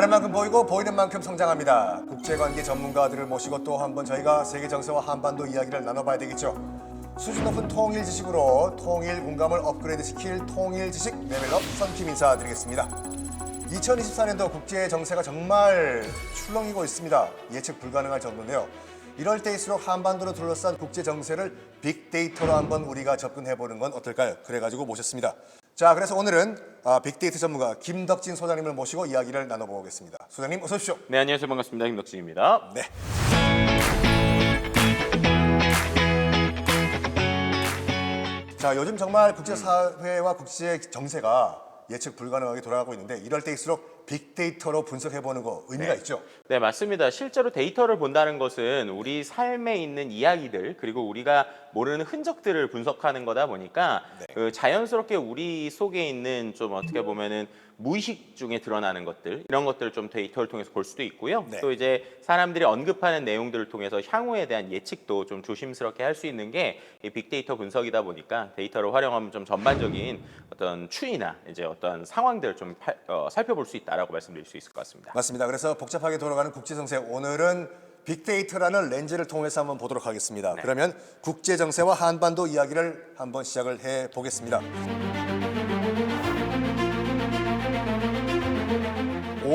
아는 만큼 보이고 보이는 만큼 성장합니다. 국제관계 전문가들을 모시고 또 한 번 저희가 세계 정세와 한반도 이야기를 나눠봐야 되겠죠. 수준 높은 통일 지식으로 통일 공감을 업그레이드 시킬 통일 지식 레벨업 선킴 인사드리겠습니다. 2024년도 국제 정세가 정말 출렁이고 있습니다. 예측 불가능할 정도인데요. 이럴 때일수록 한반도를 둘러싼 국제 정세를 빅데이터로 한번 우리가 접근해 보는 건 어떨까요? 그래가지고 모셨습니다. 자, 그래서 오늘은 아, 빅데이터 전문가 김덕진 소장님을 모시고 이야기를 나눠보겠습니다. 소장님 어서 오십시오. 네 안녕하세요 반갑습니다 김덕진입니다. 네. 자, 요즘 정말 국제사회와 국제 정세가 예측 불가능하게 돌아가고 있는데 이럴 때일수록 빅데이터로 분석해보는 거 의미가 있죠. 네 맞습니다. 실제로 데이터를 본다는 것은 우리 삶에 있는 이야기들 그리고 우리가 모르는 흔적들을 분석하는 거다 보니까 네. 그 자연스럽게 우리 속에 있는 좀 어떻게 보면은 무의식 중에 드러나는 것들 이런 것들을 좀 데이터를 통해서 볼 수도 있고요. 네. 또 이제 사람들이 언급하는 내용들을 통해서 향후에 대한 예측도 좀 조심스럽게 할 수 있는 게이 빅데이터 분석이다 보니까 데이터를 활용하면 좀 전반적인 어떤 추이나 이제 어떤 상황들을 좀 팔- 어, 살펴볼 수 있다라고 말씀드릴 수 있을 것 같습니다. 맞습니다. 그래서 복잡하게 돌아가는 국제 정세 오늘은 빅데이터라는 렌즈를 통해서 한번 보도록 하겠습니다. 네. 그러면 국제 정세와 한반도 이야기를 한번 시작을 해 보겠습니다.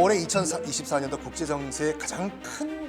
올해 2024년도 국제 정세에 가장 큰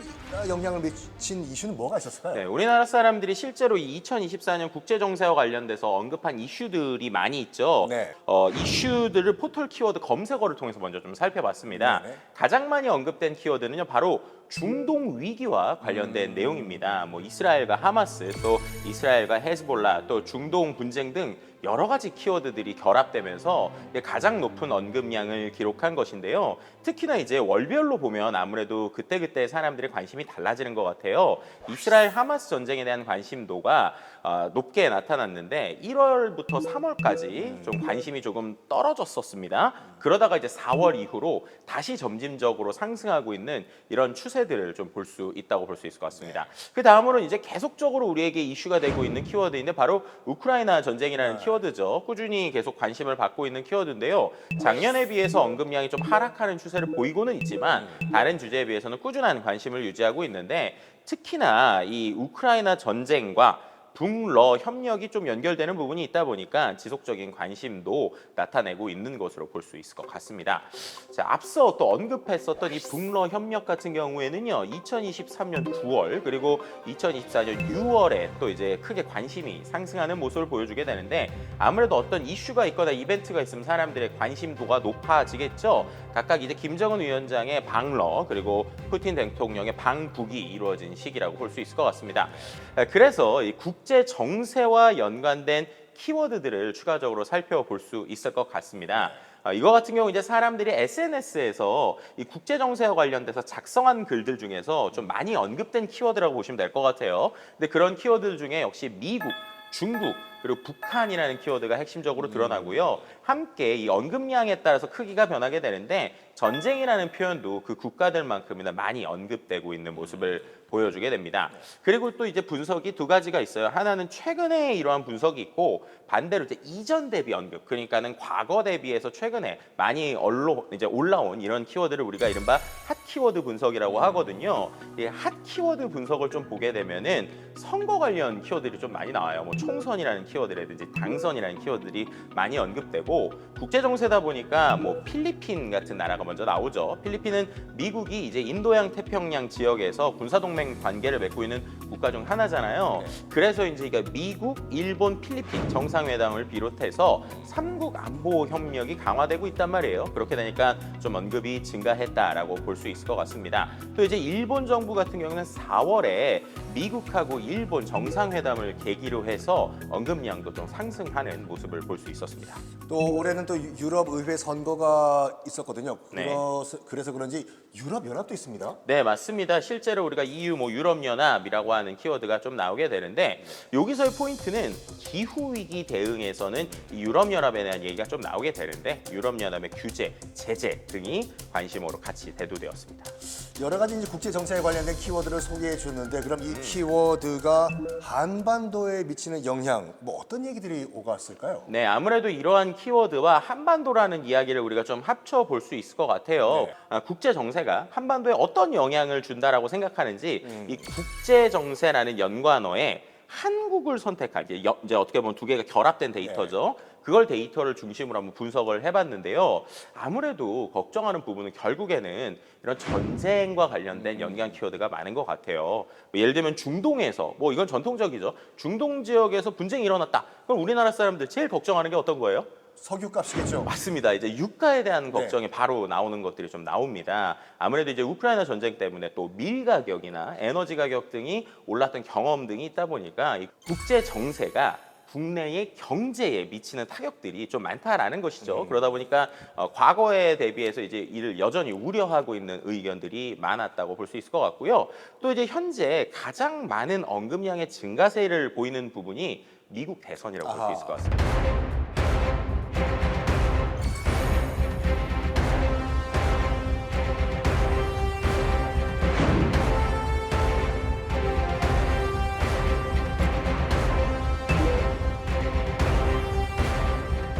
영향을 미친 이슈는 뭐가 있었을까요? 네, 우리나라 사람들이 실제로 이 2024년 국제 정세와 관련돼서 언급한 이슈들이 많이 있죠. 네. 어, 이슈들을 포털 키워드 검색어를 통해서 먼저 좀 살펴봤습니다. 네. 가장 많이 언급된 키워드는요, 바로 중동 위기와 관련된 내용입니다. 뭐 이스라엘과 하마스, 또 이스라엘과 헤즈볼라, 또 중동 분쟁 등 여러 가지 키워드들이 결합되면서 가장 높은 언급량을 기록한 것인데요. 특히나 이제 월별로 보면 아무래도 그때그때 사람들의 관심이 달라지는 것 같아요. 이스라엘 하마스 전쟁에 대한 관심도가 아, 높게 나타났는데 1월부터 3월까지 좀 관심이 조금 떨어졌었습니다. 그러다가 이제 4월 이후로 다시 점진적으로 상승하고 있는 이런 추세들을 좀 볼 수 있다고 볼 수 있을 것 같습니다. 그 다음으로는 이제 계속적으로 우리에게 이슈가 되고 있는 키워드인데 바로 우크라이나 전쟁이라는 키워드죠. 꾸준히 계속 관심을 받고 있는 키워드인데요. 작년에 비해서 언급량이 좀 하락하는 추세를 보이고는 있지만 다른 주제에 비해서는 꾸준한 관심을 유지하고 있는데 특히나 이 우크라이나 전쟁과 북러 협력이 좀 연결되는 부분이 있다 보니까 지속적인 관심도 나타내고 있는 것으로 볼 수 있을 것 같습니다. 자, 앞서 또 언급했었던 이 북러 협력 같은 경우에는요, 2023년 9월 그리고 2024년 6월에 또 이제 크게 관심이 상승하는 모습을 보여주게 되는데 아무래도 어떤 이슈가 있거나 이벤트가 있으면 사람들의 관심도가 높아지겠죠. 각각 이제 김정은 위원장의 방러 그리고 푸틴 대통령의 방북이 이루어진 시기라고 볼 수 있을 것 같습니다. 아, 그래서 이 국제 정세와 연관된 키워드들을 추가적으로 살펴볼 수 있을 것 같습니다. 아, 이거 같은 경우 이제 사람들이 SNS에서 이 국제 정세와 관련돼서 작성한 글들 중에서 좀 많이 언급된 키워드라고 보시면 될 것 같아요. 근데 그런 키워드 중에 역시 미국, 중국 그리고 북한이라는 키워드가 핵심적으로 드러나고요. 함께 이 언급량에 따라서 크기가 변하게 되는데 전쟁이라는 표현도 그 국가들만큼이나 많이 언급되고 있는 모습을 보여주게 됩니다. 그리고 또 이제 분석이 두 가지가 있어요. 하나는 최근에 이러한 분석이 있고 반대로 이제 이전 대비 언급, 그러니까는 과거 대비해서 최근에 많이 얼로 이제 올라온 이런 키워드를 우리가 이른바 핫 키워드 분석이라고 하거든요. 이 핫 키워드 분석을 좀 보게 되면은 선거 관련 키워드들이 좀 많이 나와요. 뭐 총선이라는 키워드라든지 당선이라는 키워드들이 많이 언급되고 국제 정세다 보니까 뭐 필리핀 같은 나라가 먼저 나오죠. 필리핀은 미국이 이제 인도양 태평양 지역에서 군사 동맹 관계를 맺고 있는 국가 중 하나잖아요. 그래서 이제 이게 미국, 일본, 필리핀 정상회담을 비롯해서 삼국 안보 협력이 강화되고 있단 말이에요. 그렇게 되니까 좀 언급이 증가했다라고 볼 수 있을 것 같습니다. 또 이제 일본 정부 같은 경우는 4월에 미국하고 일본 정상회담을 계기로 해서 언급 량도 좀 상승하는 모습을 볼 수 있었습니다. 또 올해는 또 유- 유럽 의회 선거가 있었거든요. 네. 그래서, 그래서 그런지 유럽 연합도 있습니다. 네, 맞습니다. 실제로 우리가 EU 뭐 유럽 연합이라고 하는 키워드가 좀 나오게 되는데 여기서의 포인트는 기후 위기 대응에서는 이 유럽 연합에 대한 얘기가 좀 나오게 되는데 유럽 연합의 규제, 제재 등이 관심으로 같이 대두되었습니다. 여러 가지 이제 국제 정세에 관련된 키워드를 소개해 줬는데 그럼 음. 이 키워드가 한반도에 미치는 영향 뭐 어떤 얘기들이 오갔을까요? 네, 아무래도 이러한 키워드와 한반도라는 이야기를 우리가 좀 합쳐 볼 수 있을 것 같아요. 네. 아, 국제 정세가 한반도에 어떤 영향을 준다라고 생각하는지 음. 이 국제 정세라는 연관어에 한국을 선택한 이제, 여- 이제 어떻게 보면 두 개가 결합된 데이터죠. 그걸 데이터를 중심으로 한번 분석을 해봤는데요. 아무래도 걱정하는 부분은 결국에는 이런 전쟁과 관련된 연관 키워드가 많은 것 같아요. 뭐 예를 들면 중동에서 뭐 이건 전통적이죠. 중동 지역에서 분쟁이 일어났다. 그럼 우리나라 사람들 제일 걱정하는 게 어떤 거예요? 석유 값이겠죠. 맞습니다. 이제 유가에 대한 네. 걱정이 바로 나오는 것들이 좀 나옵니다. 아무래도 이제 우크라이나 전쟁 때문에 또 밀 가격이나 에너지 가격 등이 올랐던 경험 등이 있다 보니까 이 국제 정세가 국내의 경제에 미치는 타격들이 좀 많다라는 것이죠. 음. 그러다 보니까 어, 과거에 대비해서 이제 이를 여전히 우려하고 있는 의견들이 많았다고 볼 수 있을 것 같고요. 또 이제 현재 가장 많은 언급량의 증가세를 보이는 부분이 미국 대선이라고 볼 수 아하. 있을 것 같습니다.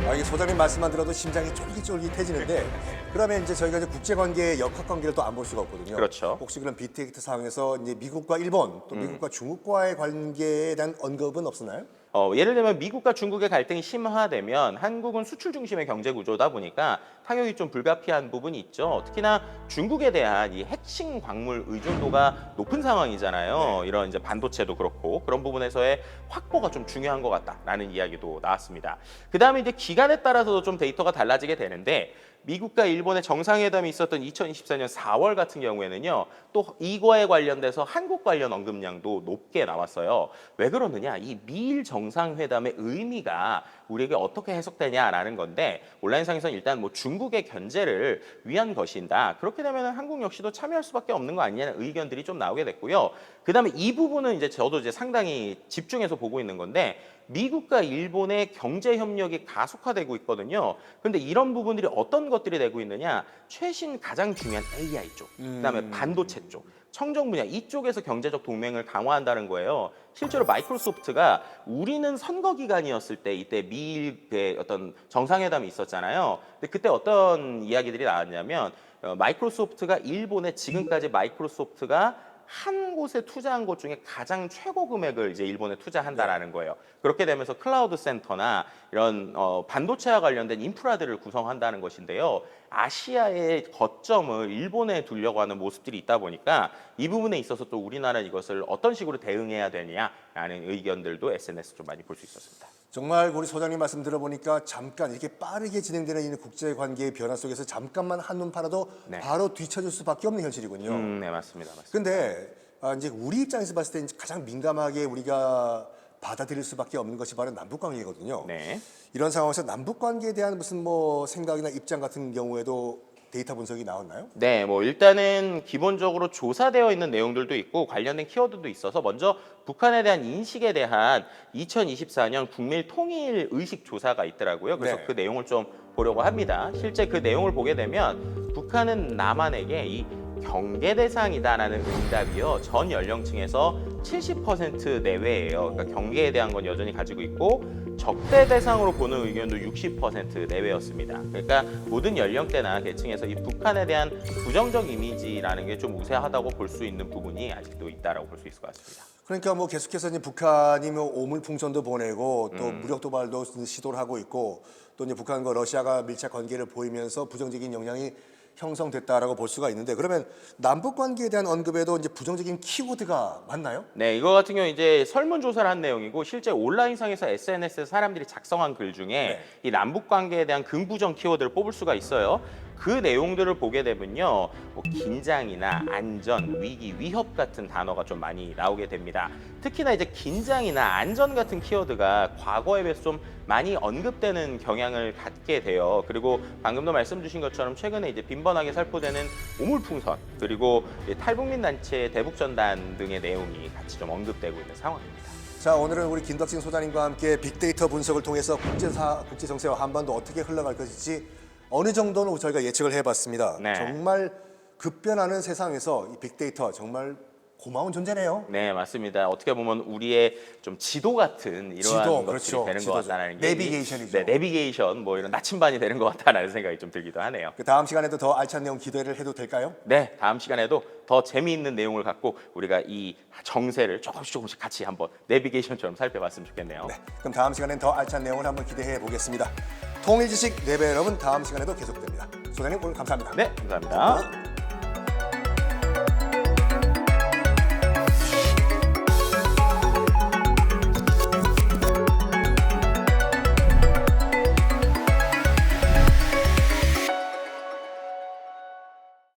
아, 이게 소장님 말씀만 들어도 심장이 쫄깃쫄깃해지는데 그러면 이제 저희가 이제 국제 관계의 역학 관계를 또 안 볼 수가 없거든요. 그렇죠. 혹시 그런 비트액트 상황에서 이제 미국과 일본 또 미국과 중국과의 관계에 대한 언급은 없었나요? 어, 예를 들면 미국과 중국의 갈등이 심화되면 한국은 수출 중심의 경제 구조다 보니까 타격이 좀 불가피한 부분이 있죠. 특히나 중국에 대한 이 핵심 광물 의존도가 높은 상황이잖아요. 이런 이제 반도체도 그렇고 그런 부분에서의 확보가 좀 중요한 것 같다라는 이야기도 나왔습니다. 그 다음에 이제 기간에 따라서도 좀 데이터가 달라지게 되는데 미국과 일본의 정상회담이 있었던 2024년 4월 같은 경우에는요, 또 이거에 관련돼서 한국 관련 언급량도 높게 나왔어요. 왜 그러느냐? 이 미일 정상회담의 의미가 우리에게 어떻게 해석되냐라는 건데 온라인상에서는 일단 뭐 중국의 견제를 위한 것인다. 그렇게 되면 한국 역시도 참여할 수밖에 없는 거 아니냐는 의견들이 좀 나오게 됐고요. 그 다음에 이 부분은 이제 저도 이제 상당히 집중해서 보고 있는 건데 미국과 일본의 경제 협력이 가속화되고 있거든요. 그런데 이런 부분들이 어떤 것들이 되고 있느냐? 최신 가장 중요한 AI 쪽, 그다음에 반도체 쪽, 청정 분야 이쪽에서 경제적 동맹을 강화한다는 거예요. 실제로 마이크로소프트가 우리는 선거 기간이었을 때 이때 미일의 어떤 정상회담이 있었잖아요. 근데 그때 어떤 이야기들이 나왔냐면 어, 마이크로소프트가 일본에 지금까지 마이크로소프트가 한 곳에 투자한 것 중에 가장 최고 금액을 이제 일본에 투자한다라는 거예요. 그렇게 되면서 클라우드 센터나 이런 어, 반도체와 관련된 인프라들을 구성한다는 것인데요. 아시아의 거점을 일본에 두려고 하는 모습들이 있다 보니까 이 부분에 있어서 또 우리나라는 이것을 어떤 식으로 대응해야 되냐라는 의견들도 SNS 좀 많이 볼 수 있었습니다. 정말 우리 소장님 말씀 들어보니까 잠깐 이렇게 빠르게 진행되는 이 국제 관계의 변화 속에서 잠깐만 한눈 팔아도 네. 바로 뒤처질 수밖에 없는 현실이군요. 음, 네 맞습니다, 맞습니다. 근데 아, 이제 우리 입장에서 봤을 때 이제 가장 민감하게 우리가 받아들일 수밖에 없는 것이 바로 남북 관계거든요. 네. 이런 상황에서 남북 관계에 대한 무슨 뭐 생각이나 입장 같은 경우에도 데이터 분석이 나왔나요? 네, 뭐 일단은 기본적으로 조사되어 있는 내용들도 있고 관련된 키워드도 있어서 먼저 북한에 대한 인식에 대한 2024년 국밀 통일 의식 조사가 있더라고요. 그래서 네. 그 내용을 좀 보려고 합니다. 실제 그 내용을 보게 되면 북한은 남한에게 이 경계 대상이다라는 응답이요 전 연령층에서 70% 내외예요. 그러니까 경계에 대한 건 여전히 가지고 있고 적대 대상으로 보는 의견도 60% 내외였습니다. 그러니까 모든 연령대나 계층에서 이 북한에 대한 부정적 이미지라는 게 좀 우세하다고 볼 수 있는 부분이 아직도 있다라고 볼 수 있을 것 같습니다. 그러니까 뭐 계속해서 이제 북한이 뭐 오물풍선도 보내고 또 음. 무력 도발도 시도를 하고 있고 또 이제 북한과 러시아가 밀착 관계를 보이면서 부정적인 영향이 형성됐다라고 볼 수가 있는데 그러면 남북 관계에 대한 언급에도 이제 부정적인 키워드가 맞나요? 네, 이거 같은 경우 이제 설문 조사를 한 내용이고 실제 온라인상에서 SNS에 사람들이 작성한 글 중에 네. 이 남북 관계에 대한 긍부정 키워드를 뽑을 수가 있어요. 그 내용들을 보게 되면요, 뭐 긴장이나 안전, 위기, 위협 같은 단어가 좀 많이 나오게 됩니다. 특히나 이제 긴장이나 안전 같은 키워드가 과거에 비해서 좀 많이 언급되는 경향을 갖게 돼요. 그리고 방금도 말씀 주신 것처럼 최근에 이제 빈번하게 살포되는 우물풍선 그리고 탈북민 단체 대북 전단 등의 내용이 같이 좀 언급되고 있는 상황입니다. 자 오늘은 우리 김덕진 소장님과 함께 빅데이터 분석을 통해서 국제사 국제 정세와 한반도 어떻게 흘러갈 것인지 어느 정도는 저희가 예측을 해봤습니다. 네. 정말 급변하는 세상에서 이 빅데이터 정말 고마운 존재네요. 네, 맞습니다. 어떻게 보면 우리의 좀 지도 같은 이러한 지도, 것들이 그렇죠. 되는 지도죠. 것 같다는 게 내비게이션이죠. 네, 내비게이션 뭐 이런 나침반이 되는 것 같다라는 생각이 좀 들기도 하네요. 그 다음 시간에도 더 알찬 내용 기대를 해도 될까요? 네, 다음 시간에도 더 재미있는 내용을 갖고 우리가 이 정세를 조금씩 조금씩 같이 한번 내비게이션처럼 살펴봤으면 좋겠네요. 네. 그럼 다음 시간엔 더 알찬 내용을 한번 기대해 보겠습니다. 통일 지식 레벨업은 다음 시간에도 계속됩니다. 소장님 오늘 감사합니다. 네, 감사합니다.